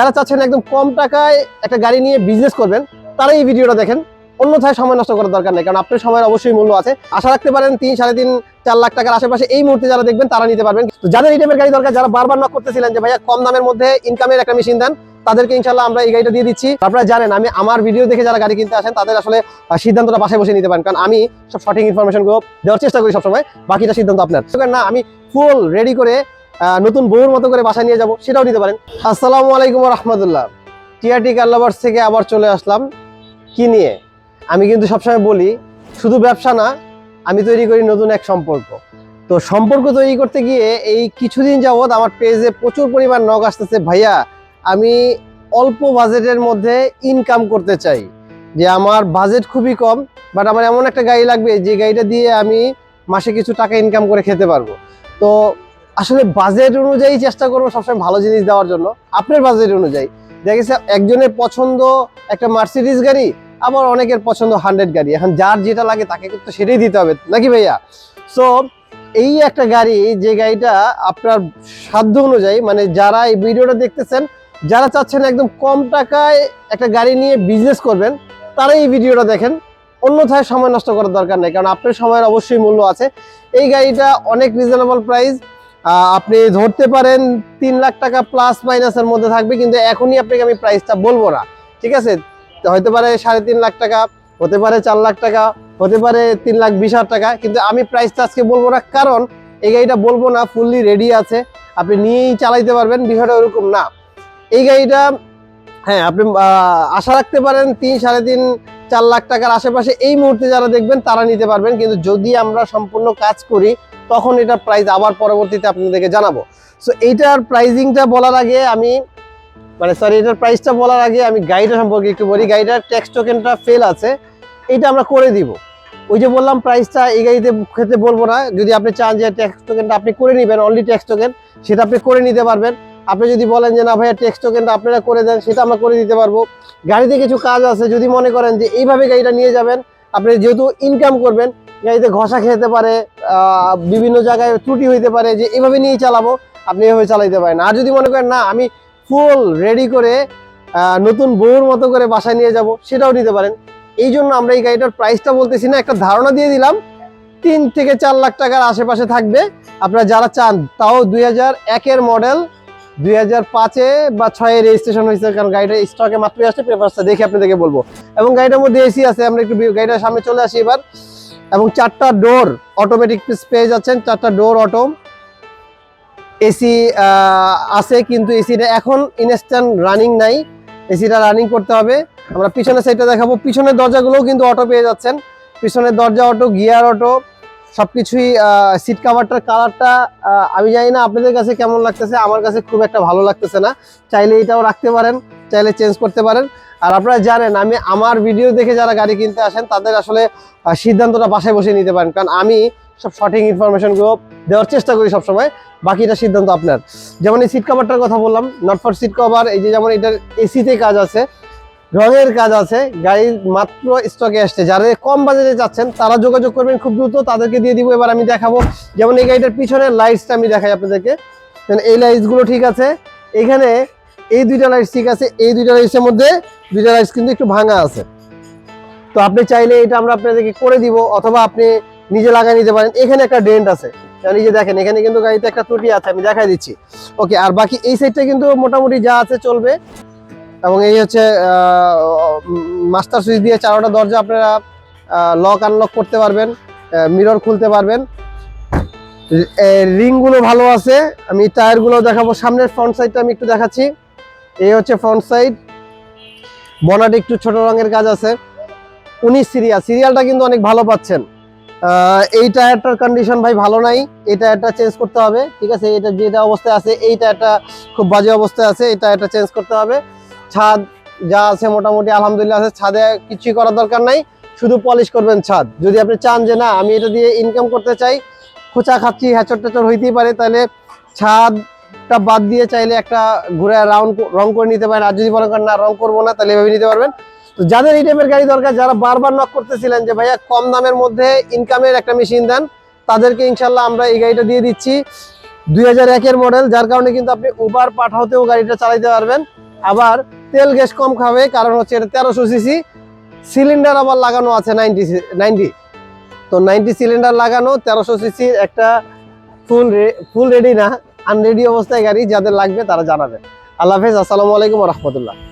যারা চাচ্ছেন একদম কম টাকায় একটা গাড়ি নিয়ে বিজনেস করবেন তারা এই ভিডিওটা দেখেন। অন্যথায় সময় নষ্ট করার দরকার নেই, কারণ আপনার সময়ের অবশ্যই মূল্য আছে। আশা রাখতে পারেন তিন, সাড়ে তিন, চার লাখ টাকার আশেপাশে এই মুহূর্তে যারা দেখবেন, তারা নিতে পারবেন। যাদের এই টাইপের গাড়ি দরকার, যারা বারবার নক করতেছিলেন যে, ভাইয়া, কম দামের মধ্যে ইনকামের একটা মেশিন দেন, তাদেরকে ইনশাল্লাহ আমরা এই গাড়িটা দিয়ে দিচ্ছি। আপনারা জানেন, আমি আমার ভিডিও দেখে যারা গাড়ি কিনতে আসেন, তাদের আসলে সিদ্ধান্তটা বাসায় বসে নিতে পারেন। কারণ আমি সব সঠিক ইনফরমেশনগুলো দেওয়ার চেষ্টা করি সবসময়, বাকিটা সিদ্ধান্ত আপনার। না, আমি ফুল রেডি করে নতুন বউর মতো করে বাসায় নিয়ে যাব, সেটাও নিতে পারেন। আসসালামু আলাইকুম রহমতুল্লাহ টিআরটি কার্লাভার্স থেকে আবার চলে আসলাম। কি নিয়ে? আমি কিন্তু সবসময় বলি, শুধু ব্যবসা না, আমি তৈরি করি নতুন এক সম্পর্ক। তো সম্পর্ক তৈরি করতে গিয়ে এই কিছুদিন যাবৎ আমার পেজে প্রচুর পরিমাণ নখ আসতেছে, ভাইয়া, আমি অল্প বাজেটের মধ্যে ইনকাম করতে চাই। যে আমার বাজেট খুবই কম বাট আমার এমন একটা গাড়ি লাগবে, যে গাড়িটা দিয়ে আমি মাসে কিছু টাকা ইনকাম করে খেতে পারব। তো আসলে বাজেট অনুযায়ী চেষ্টা করব সবসময় ভালো জিনিস দেওয়ার জন্য। আপনার বাজেট অনুযায়ী। দেখা গেছে একজনের পছন্দ একটা মার্সিডিস গাড়ি, আবার অনেকের পছন্দ হান্ড্রেড গাড়ি। এখন যার যেটা লাগে তাকে কিন্তু সেটাই দিতে হবে, নাকি ভাইয়া? সো এই একটা গাড়ি, যে গাড়িটা আপনার সাধ্য অনুযায়ী মানে যারা এই ভিডিওটা দেখতেছেন, যারা চাচ্ছেন একদম কম টাকায় একটা গাড়ি নিয়ে বিজনেস করবেন তারা এই ভিডিওটা দেখেন। অন্যথায় সময় নষ্ট করার দরকার নেই, কারণ আপনার সময়ের অবশ্যই মূল্য আছে। এই গাড়িটা অনেক রিজনেবল প্রাইস আপনি ধরতে পারেন তিন লাখ টাকা প্লাস মাইনাসের মধ্যে থাকবে, কিন্তু এখনই আপনাকে আমি প্রাইসটা বলব না। ঠিক আছে? হতে পারে সাড়ে তিন লাখ টাকা, হতে পারে চার লাখ টাকা, হতে পারে তিন লাখ বিশ হাজার টাকা, কিন্তু আমি প্রাইসটা আজকে বলব না, কারণ এই গাড়িটা বলব না ফুললি রেডি আছে। আপনি নিয়েই চালাইতে পারবেন, বিষয়টা ওরকম না। এই গাড়িটা হ্যাঁ আপনি আশা রাখতে পারেন তিন, সাড়ে তিন, চার লাখ টাকার আশেপাশে এই মুহূর্তে যারা দেখবেন তারা নিতে পারবেন, কিন্তু যদি আমরা সম্পূর্ণ কাজ করি তখন এটার প্রাইস আবার পরবর্তীতে আপনাদেরকে জানাব। সো এইটার প্রাইজিংটা বলার আগে আমি মানে সরি এটার প্রাইসটা বলার আগে আমি গাড়িটা সম্পর্কে একটু বলি। গাড়িটার ট্যাক্স টোকেনটা ফেল আছে এটা আমরা করে দিব। ওই যে বললাম প্রাইসটা এই গাড়িতে ক্ষেত্রে বলব না। যদি আপনি চান যে ট্যাক্স টোকেনটা আপনি করে নেবেন অনলি ট্যাক্স টোকেন সেটা আপনি করে নিতে পারবেন। আপনি যদি বলেন যে না ভাইয়া ট্যাক্স টোকেনটা আপনারা করে দেন, সেটা আমরা করে দিতে পারব। গাড়িতে কিছু কাজ আছে, যদি মনে করেন যে এইভাবে গাড়িটা নিয়ে যাবেন, আপনি যেহেতু ইনকাম করবেন গাড়িতে ঘষা খেতে পারে বিভিন্ন জায়গায় ত্রুটি হইতে পারে যে এভাবে নিয়ে চালাবো, আপনি এভাবে চালাইতে পারেন। আর যদি মনে করেন, না, আমি ফুল রেডি করে নতুন বউর মতো করে বাসায় নিয়ে যাব, সেটাও নিতে পারেন। এই জন্য আমরা এই গাড়িটার প্রাইসটা বলতেছি না, একটা ধারণা দিয়ে দিলাম, তিন থেকে চার লাখ টাকার আশেপাশে থাকবে। আপনারা যারা চান, তাও দুই হাজার একের মডেল দুই হাজার পাঁচে বা ছয়ে রেজিস্ট্রেশন হয়েছে, কারণ গাড়িটা স্টকে মাত্রই আসছে পেপারসটা দেখে আপনাদেরকে বলব। এবং গাড়িটার মধ্যে এসি আছে, আমরা একটু গাড়িটার সামনে চলে আসি এবার। এবং চারটা ডোর অটোমেটিক পিস পেয়ে যাচ্ছেন। চারটা ডোর অটো এসি আছে কিন্তু এসিটা এখন ইনস্ট্যান্ট রানিং নাই। এসিটা রানিং করতে হবে। আমরা পিছনের সাইডটা দেখাবো। পিছনের দরজাগুলোও কিন্তু অটো পেয়ে যাচ্ছেন। পিছনের দরজা অটো গিয়ার অটো সবকিছুই সিট কাভারটার কালারটা আমি জানি না আপনাদের কাছে কেমন লাগতেছে। আমার কাছে খুব একটা ভালো লাগতেছে না। চাইলে এটাও রাখতে পারেন। চাইলে চেঞ্জ করতে পারেন। আর আপনারা জানেন, আমি আমার ভিডিও দেখে যারা গাড়ি কিনতে আসেন, তাদের আসলে সিদ্ধান্তটা বাসায় বসে নিতে পারেন। কারণ আমি সব সঠিক ইনফরমেশনগুলো দেওয়ার চেষ্টা করি সবসময়, বাকিটা সিদ্ধান্ত আপনার। যেমন এই সিট কভারটার কথা বললাম নট ফর সিট কভার এই যে যেমন এটার এসিতে কাজ আছে, রঙের কাজ আছে, গাড়ির মাত্র স্টকে আসছে। যারা কম বাজেটে যাচ্ছেন, তারা যোগাযোগ করবেন খুব দ্রুত, তাদেরকে দিয়ে দিব। এবার আমি দেখাবো, যেমন এই গাড়িটার পিছনের লাইটসটা আমি দেখাই আপনাদেরকে। এই লাইটসগুলো ঠিক আছে, এখানে এই দুইটা লাইটস ঠিক আছে, এই দুইটা লাইটসের মধ্যে দুইটা রাইস কিন্তু একটু ভাঙা আছে। তো আপনি চাইলে এটা আমরা আপনাদেরকে করে দিব, অথবা আপনি নিজে লাগাই নিতে পারেন। এখানে একটা ডেন্ট আছে। যে দেখেন, এখানে কিন্তু গাড়িতে একটা ত্রুটি আছে, আমি দেখাই দিচ্ছি। ওকে আর বাকি এই সাইডটা কিন্তু মোটামুটি যা আছে চলবে। এবং এই হচ্ছে মাস্টার সুইচ দিয়ে চারোটা দরজা আপনারা লক আনলক করতে পারবেন মিরর খুলতে পারবেন। রিংগুলো ভালো আছে, আমি টায়ারগুলো দেখাবো। সামনের ফ্রন্ট সাইডটা আমি একটু দেখাচ্ছি। এই হচ্ছে ফ্রন্ট সাইড বনাটে একটু ছোট রঙের কাজ আছে। উনিশ সিরিয়াল সিরিয়ালটা কিন্তু অনেক ভালো পাচ্ছেন। এই টায়ারটার কন্ডিশন ভাই ভালো নাই। এই টায়ারটা চেঞ্জ করতে হবে, ঠিক আছে? এটা যেটা অবস্থায় আছে, এই টায়ারটা খুব বাজে অবস্থায় আছে, এই টায়ারটা চেঞ্জ করতে হবে। ছাদ যা আছে মোটামুটি আলহামদুলিল্লাহ আছে, ছাদে কিছুই করার দরকার নাই। শুধু পলিশ করবেন ছাদ। যদি আপনি চান যে না, আমি এটা দিয়ে ইনকাম করতে চাই, খোঁচা খাচ্ছি হ্যাচর টেচর হইতেই পারে, তাহলে টা বাদ দিয়ে চাইলে একটা ঘুরে রাউন্ড রং করে নিতে পারেন। আর যদি বলেন না, রং করব না, তাহলে এভাবে নিতে পারবেন। তো যাদের এই টাইপের গাড়ি দরকার, যারা বারবার নক করতেছিলেন যে, ভাইয়া, কম দামের মধ্যে ইনকামের একটা মেশিন দেন, তাদেরকে ইনশাল্লাহ আমরা এই গাড়িটা দিয়ে দিচ্ছি। দুই একের মডেল যার কারণে কিন্তু আপনি উবার পাঠাতেও গাড়িটা চালাইতে পারবেন। আবার তেল গ্যাস কম খাবে, কারণ হচ্ছে এটা তেরোশো সিসি সিলিন্ডার আবার লাগানো আছে নাইনটি নাইনটি তো নাইনটি সিলিন্ডার লাগানো, তেরোশো সিসির একটা ফুল ফুল রেডি না। আনরেডি অবস্থায় গাড়ি যাদের লাগবে তারা জানাবেন। আল্লাহ হাফেজ আসসালামু আলাইকুম রহমতুল্লাহ।